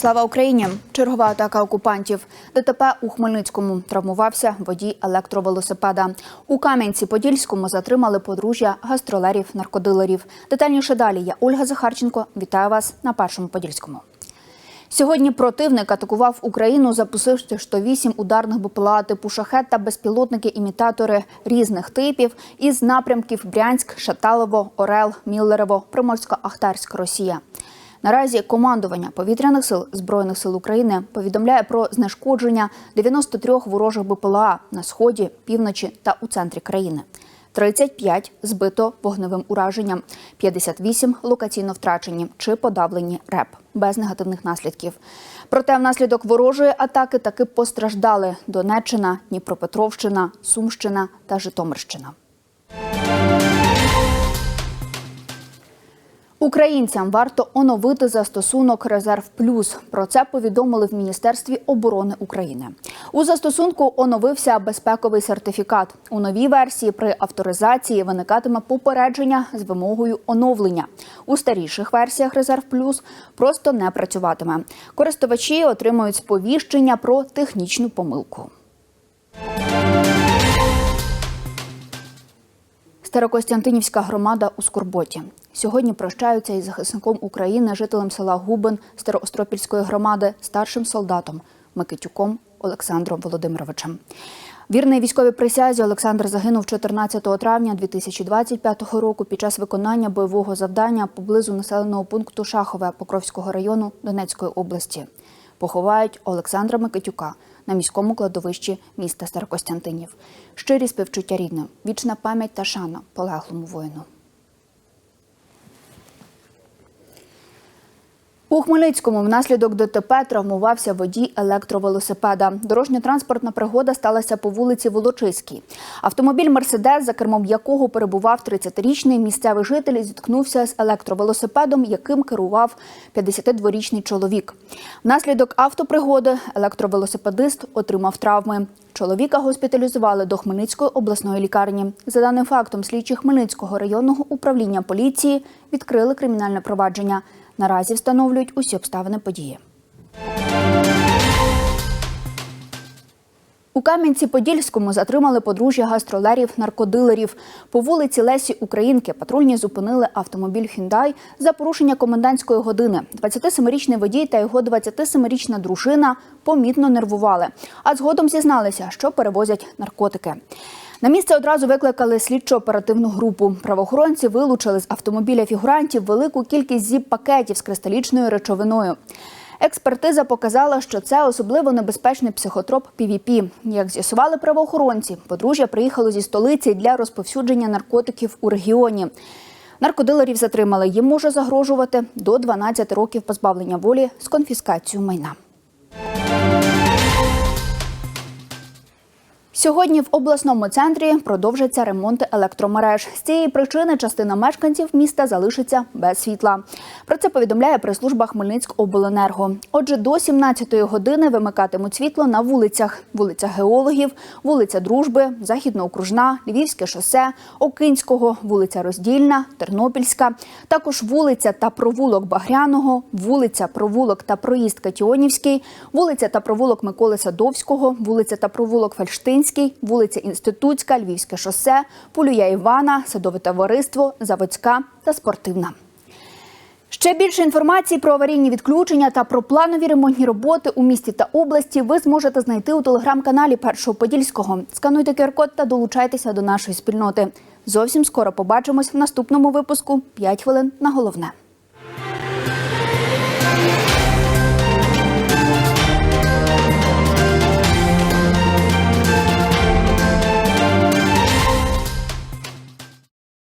Слава Україні! Чергова атака окупантів. ДТП у Хмельницькому травмувався водій електровелосипеда. У Кам'янці-Подільському затримали подружжя гастролерів-наркодилерів. Детальніше далі я Ольга Захарченко. Вітаю вас на першому подільському. Сьогодні противник атакував Україну, запустивши 108 ударних БПЛА типу шахет та безпілотники-імітатори різних типів із напрямків Брянськ, Шаталово, Орел, Міллерово, Приморсько-Ахтарськ, Росія. Наразі командування повітряних сил збройних сил України повідомляє про знешкодження 93 ворожих БПЛА на сході, півночі та у центрі країни. 35 збито вогневим ураженням, 58 локаційно втрачені чи подавлені РЕП без негативних наслідків. Проте внаслідок ворожої атаки таки постраждали Донеччина, Дніпропетровщина, Сумщина та Житомирщина. Українцям варто оновити застосунок Резерв Плюс. Про це повідомили в Міністерстві оборони України. У застосунку оновився безпековий сертифікат. У новій версії при авторизації виникатиме попередження з вимогою оновлення. У старіших версіях Резерв Плюс просто не працюватиме. Користувачі отримують сповіщення про технічну помилку. Старокостянтинівська громада у Скорботі. Сьогодні прощаються із захисником України, жителем села Губин Староостропільської громади, старшим солдатом Микитюком Олександром Володимировичем. Вірний військовій присязі Олександр загинув 14 травня 2025 року під час виконання бойового завдання поблизу населеного пункту Шахове Покровського району Донецької області. Поховають Олександра Микитюка на міському кладовищі міста Старокостянтинів. Щирі співчуття рідним, вічна пам'ять та шана полеглому воїну. У Хмельницькому внаслідок ДТП травмувався водій електровелосипеда. Дорожньо-транспортна пригода сталася по вулиці Волочиській. Автомобіль Мерседес, за кермом якого перебував 30-річний місцевий житель, зіткнувся з електровелосипедом, яким керував 52-річний чоловік. Внаслідок автопригоди електровелосипедист отримав травми. Чоловіка госпіталізували до Хмельницької обласної лікарні. За даним фактом, слідчі Хмельницького районного управління поліції відкрили кримінальне провадження. Наразі встановлюють усі обставини події. У Кам'янці-Подільському затримали подружжя гастролерів-наркодилерів. По вулиці Лесі Українки патрульні зупинили автомобіль «Хюндай» за порушення комендантської години. 27-річний водій та його 27-річна дружина помітно нервували, а згодом зізналися, що перевозять наркотики. На місце одразу викликали слідчо-оперативну групу. Правоохоронці вилучили з автомобіля фігурантів велику кількість зіп-пакетів з кристалічною речовиною. Експертиза показала, що це особливо небезпечний психотроп PVP. Як з'ясували правоохоронці, подружжя приїхало зі столиці для розповсюдження наркотиків у регіоні. Наркодилерів затримали. Їм може загрожувати до 12 років позбавлення волі з конфіскацією майна. Сьогодні в обласному центрі продовжаться ремонти електромереж. З цієї причини частина мешканців міста залишиться без світла. Про це повідомляє прес-служба Хмельницькобленерго. Отже, до 17-ї години вимикатимуть світло на вулицях: вулиця Геологів, вулиця Дружби, Західноокружна, Львівське шосе, Окинського, вулиця Роздільна, Тернопільська, також вулиця та провулок Багряного, вулиця, провулок та проїзд Катіонівський, вулиця та провулок Миколи Садовського, вулиця та провулок Фельштинський, вулиця Інститутська, Львівське шосе, Полюя Івана, Садове товариство, Заводська та Спортивна. Ще більше інформації про аварійні відключення та про планові ремонтні роботи у місті та області ви зможете знайти у телеграм-каналі Першого Подільського. Скануйте QR-код та долучайтеся до нашої спільноти. Зовсім скоро побачимось в наступному випуску. 5 хвилин на головне.